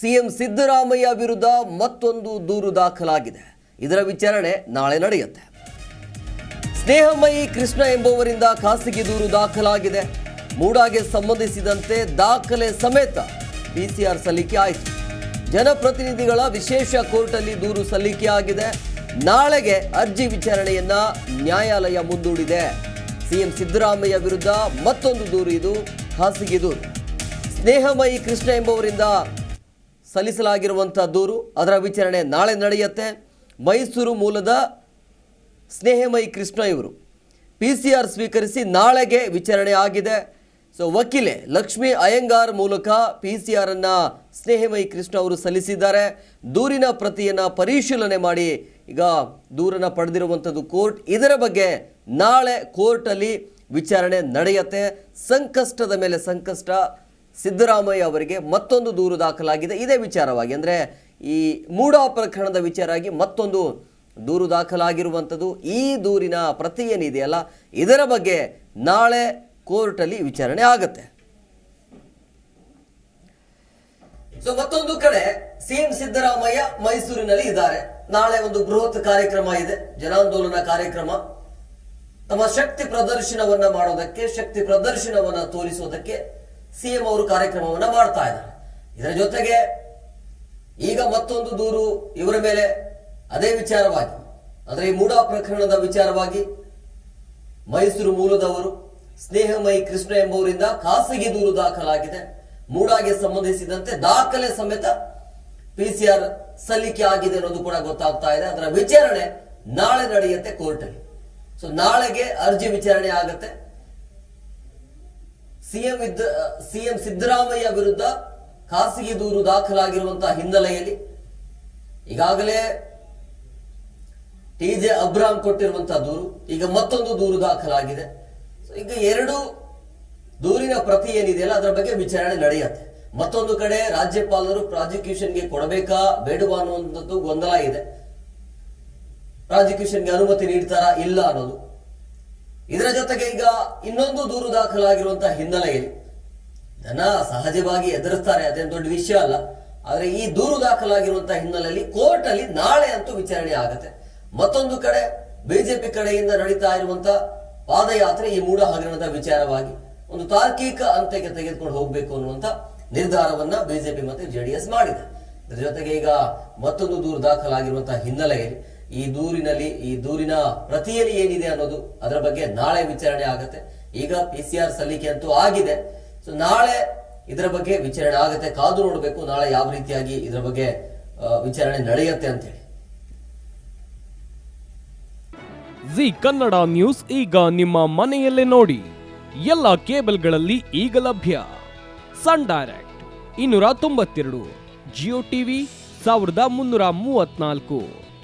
CM Siddaramaiah ವಿರುದ್ಧ ಮತ್ತೊಂದು ದೂರು ದಾಖಲಾಗಿದೆ. ಇದರ ವಿಚಾರಣೆ ನಾಳೆ ನಡೆಯುತ್ತೆ. ಸ್ನೇಹಮಯಿ ಕೃಷ್ಣ ಎಂಬುವರಿಂದ ಖಾಸಗಿ ದೂರು ದಾಖಲಾಗಿದೆ. ಮೂಡಾಗೆ ಸಂಬಂಧಿಸಿದಂತೆ ದಾಖಲೆ ಸಮೇತ ಪಿಸಿಆರ್ ಸಲ್ಲಿಕೆ ಆಯಿತು. ಜನಪ್ರತಿನಿಧಿಗಳ ವಿಶೇಷ ಕೋರ್ಟಲ್ಲಿ ದೂರು ಸಲ್ಲಿಕೆ ಆಗಿದೆ. ನಾಳೆಗೆ ಅರ್ಜಿ ವಿಚಾರಣೆಯನ್ನ ನ್ಯಾಯಾಲಯ ಮುಂದೂಡಿದೆ. ಸಿಎಂ ಸಿದ್ದರಾಮಯ್ಯ ವಿರುದ್ಧ ಮತ್ತೊಂದು ದೂರು ಇದು, ಖಾಸಗಿ ದೂರು. ಸ್ನೇಹಮಯಿ ಕೃಷ್ಣ ಎಂಬುವರಿಂದ ಸಲ್ಲಿಸಲಾಗಿರುವಂಥ ದೂರು ಅದರ ವಿಚಾರಣೆ ನಾಳೆ ನಡೆಯುತ್ತೆ. ಮೈಸೂರು ಮೂಲದ ಸ್ನೇಹಮಯಿ ಕೃಷ್ಣ ಇವರು ಪಿ ಸಿ ಆರ್ ಸ್ವೀಕರಿಸಿ ನಾಳೆಗೆ ವಿಚಾರಣೆ ಆಗಿದೆ. ಸೊ ವಕೀಲೆ ಲಕ್ಷ್ಮಿ ಅಯ್ಯಂಗಾರ್ ಮೂಲಕ ಪಿ ಸಿ ಆರ್ ಅನ್ನ ಸ್ನೇಹಮಯಿ ಕೃಷ್ಣ ಅವರು ಸಲ್ಲಿಸಿದ್ದಾರೆ. ದೂರಿನ ಪ್ರತಿಯನ್ನು ಪರಿಶೀಲನೆ ಮಾಡಿ ಈಗ ದೂರನ್ನು ಪಡೆದಿರುವಂಥದ್ದು ಕೋರ್ಟ್. ಇದರ ಬಗ್ಗೆ ನಾಳೆ ಕೋರ್ಟಲ್ಲಿ ವಿಚಾರಣೆ ನಡೆಯುತ್ತೆ. ಸಂಕಷ್ಟದ ಮೇಲೆ ಸಂಕಷ್ಟ. ಸಿದ್ದರಾಮಯ್ಯ ಅವರಿಗೆ ಮತ್ತೊಂದು ದೂರು ದಾಖಲಾಗಿದೆ. ಇದೇ ವಿಚಾರವಾಗಿ ಅಂದರೆ ಈ ಮೂಡಾ ಪ್ರಕರಣದ ವಿಚಾರವಾಗಿ ಮತ್ತೊಂದು ದೂರು ದಾಖಲಾಗಿರುವಂಥದ್ದು ಈ ದೂರಿನ ಪ್ರತಿ ಏನಿದೆಯಲ್ಲ ಇದರ ಬಗ್ಗೆ ನಾಳೆ ಕೋರ್ಟಲ್ಲಿ ವಿಚಾರಣೆ ಆಗುತ್ತೆ. ಸೊ ಮತ್ತೊಂದು ಕಡೆ ಸಿಎಂ ಸಿದ್ದರಾಮಯ್ಯ ಮೈಸೂರಿನಲ್ಲಿ ಇದ್ದಾರೆ. ನಾಳೆ ಒಂದು ಬೃಹತ್ ಕಾರ್ಯಕ್ರಮ ಇದೆ. ಜನಾಂದೋಲನ ಕಾರ್ಯಕ್ರಮ. ತಮ್ಮ ಶಕ್ತಿ ಪ್ರದರ್ಶನವನ್ನ ಮಾಡೋದಕ್ಕೆ, ಶಕ್ತಿ ಪ್ರದರ್ಶನವನ್ನ ತೋರಿಸೋದಕ್ಕೆ ಸಿಎಂ ಅವರು ಕಾರ್ಯಕ್ರಮವನ್ನು ಮಾಡ್ತಾ ಇದ್ದಾರೆ. ಇದರ ಜೊತೆಗೆ ಈಗ ಮತ್ತೊಂದು ದೂರು ಇವರ ಮೇಲೆ ಅದೇ ವಿಚಾರವಾಗಿ, ಅಂದರೆ ಈ ಮೂಡಾ ಪ್ರಕರಣದ ವಿಚಾರವಾಗಿ ಮೈಸೂರು ಮೂಲದವರು, ಸ್ನೇಹಮಯಿ ಕೃಷ್ಣ ಎಂಬುವರಿಂದ ಖಾಸಗಿ ದೂರು ದಾಖಲಾಗಿದೆ. ಮೂಡಾಗೆ ಸಂಬಂಧಿಸಿದಂತೆ ದಾಖಲೆ ಸಮೇತ ಪಿಸಿಆರ್ ಸಲ್ಲಿಕೆ ಆಗಿದೆ ಅನ್ನೋದು ಕೂಡ ಗೊತ್ತಾಗ್ತಾ ಇದೆ. ಅದರ ವಿಚಾರಣೆ ನಾಳೆ ನಡೆಯುತ್ತೆ ಕೋರ್ಟಲ್ಲಿ. ಸೊ ನಾಳೆಗೆ ಅರ್ಜಿ ವಿಚಾರಣೆ ಆಗುತ್ತೆ. ಸಿಎಂ ಇದ್ದ, ಸಿಎಂ ಸಿದ್ದರಾಮಯ್ಯ ವಿರುದ್ಧ ಖಾಸಗಿ ದೂರು ದಾಖಲಾಗಿರುವಂತಹ ಹಿನ್ನೆಲೆಯಲ್ಲಿ ಈಗಾಗಲೇ ಟಿ ಜೆ ಅಬ್ರಾಮ್ ಕೊಟ್ಟಿರುವಂತಹ ದೂರು, ಈಗ ಮತ್ತೊಂದು ದೂರು ದಾಖಲಾಗಿದೆ. ಈಗ ಎರಡು ದೂರಿನ ಪ್ರತಿ ಏನಿದೆಯಲ್ಲ ಅದರ ಬಗ್ಗೆ ವಿಚಾರಣೆ ನಡೆಯುತ್ತೆ. ಮತ್ತೊಂದು ಕಡೆ ರಾಜ್ಯಪಾಲರು ಪ್ರಾಸಿಕ್ಯೂಷನ್ಗೆ ಕೊಡಬೇಕಾ, ಬೇಡವಾ ಅನ್ನುವಂಥದ್ದು ಗೊಂದಲ ಇದೆ. ಪ್ರಾಸಿಕ್ಯೂಷನ್ಗೆ ಅನುಮತಿ ನೀಡ್ತಾರಾ, ಇಲ್ಲ ಅನ್ನೋದು. ಇದರ ಜೊತೆಗೆ ಈಗ ಇನ್ನೊಂದು ದೂರು ದಾಖಲಾಗಿರುವಂತಹ ಹಿನ್ನೆಲೆಯಲ್ಲಿ ಜನ ಸಹಜವಾಗಿ ಎದುರಿಸ್ತಾರೆ, ಅದೇನು ದೊಡ್ಡ ವಿಷಯ ಅಲ್ಲ. ಆದರೆ ಈ ದೂರು ದಾಖಲಾಗಿರುವಂತಹ ಹಿನ್ನೆಲೆಯಲ್ಲಿ ಕೋರ್ಟ್ ಅಲ್ಲಿ ನಾಳೆ ಅಂತೂ ವಿಚಾರಣೆ ಆಗುತ್ತೆ. ಮತ್ತೊಂದು ಕಡೆ ಬಿಜೆಪಿ ಕಡೆಯಿಂದ ನಡೀತಾ ಇರುವಂತಹ ಪಾದಯಾತ್ರೆ ಈ ಮೂಡ ಹಗರಣದ ವಿಚಾರವಾಗಿ ಒಂದು ತಾರ್ಕಿಕ ಅಂತ್ಯಕ್ಕೆ ತೆಗೆದುಕೊಂಡು ಹೋಗಬೇಕು ಅನ್ನುವಂತ ನಿರ್ಧಾರವನ್ನ ಬಿಜೆಪಿ ಮತ್ತೆ ಜೆಡಿಎಸ್ ಮಾಡಿದೆ. ಇದರ ಜೊತೆಗೆ ಈಗ ಮತ್ತೊಂದು ದೂರು ದಾಖಲಾಗಿರುವಂತಹ ಹಿನ್ನೆಲೆಯಲ್ಲಿ ಈ ದೂರಿನಲ್ಲಿ, ಈ ದೂರಿನ ಪ್ರತಿಯಲ್ಲಿ ಏನಿದೆ ಅನ್ನೋದು ಅದರ ಬಗ್ಗೆ ನಾಳೆ ವಿಚಾರಣೆ ಆಗುತ್ತೆ. ಈಗ ಪಿ ಸಿ ಆರ್ ಸಲ್ಲಿಕೆ ಅಂತೂ ಆಗಿದೆ. ಸೊ ನಾಳೆ ಇದರ ಬಗ್ಗೆ ವಿಚಾರಣೆ ಆಗುತ್ತೆ. ಕಾದು ನೋಡಬೇಕು ನಾಳೆ ಯಾವ ರೀತಿಯಾಗಿ ಇದರ ಬಗ್ಗೆ ವಿಚಾರಣೆ ನಡೆಯುತ್ತೆ ಅಂತ ಹೇಳಿ ಜಿ ಕನ್ನಡ ನ್ಯೂಸ್ ಈಗ ನಿಮ್ಮ ಮನೆಯಲ್ಲೇ ನೋಡಿ. ಎಲ್ಲ ಕೇಬಲ್ಗಳಲ್ಲಿ ಈಗ ಲಭ್ಯ. ಸನ್ ಡೈರೆಕ್ಟ್ ಇನ್ನೂರ ತೊಂಬತ್ತೆರಡು, ಜಿಯೋ ಟಿವಿ ಸಾವಿರದ ಮುನ್ನೂರ ಮೂವತ್ನಾಲ್ಕು